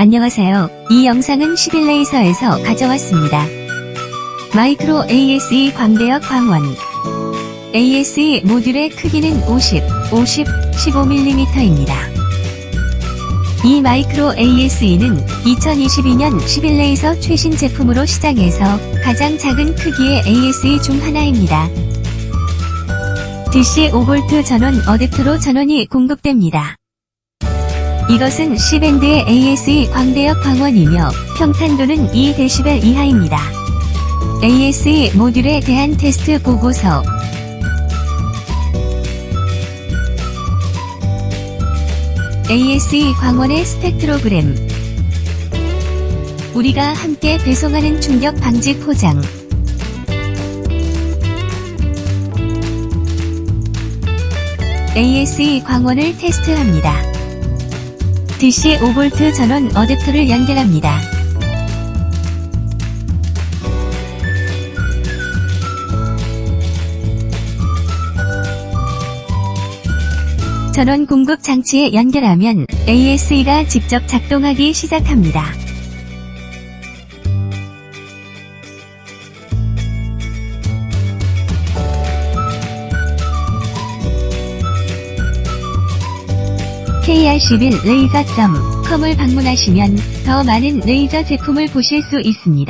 안녕하세요. 이 영상은 11레이서에서 가져왔습니다. 마이크로 ASE 광대역 광원 ASE 모듈의 크기는 50, 50, 15mm입니다. 이 마이크로 ASE는 2022년 11레이서 최신 제품으로 시장에서 가장 작은 크기의 ASE 중 하나입니다. DC 5V 전원 어댑터로 전원이 공급됩니다. 이것은 C밴드의 ASE 광대역 광원이며 평탄도는 2dB 이하입니다. ASE 모듈에 대한 테스트 보고서 ASE 광원의 스펙트로그램 우리가 함께 배송하는 충격 방지 포장 ASE 광원을 테스트합니다. DC 5V 전원 어댑터를 연결합니다. 전원 공급 장치에 연결하면 ASE가 직접 작동하기 시작합니다. kr11레이저.com을 방문하시면 더 많은 레이저 제품을 보실 수 있습니다.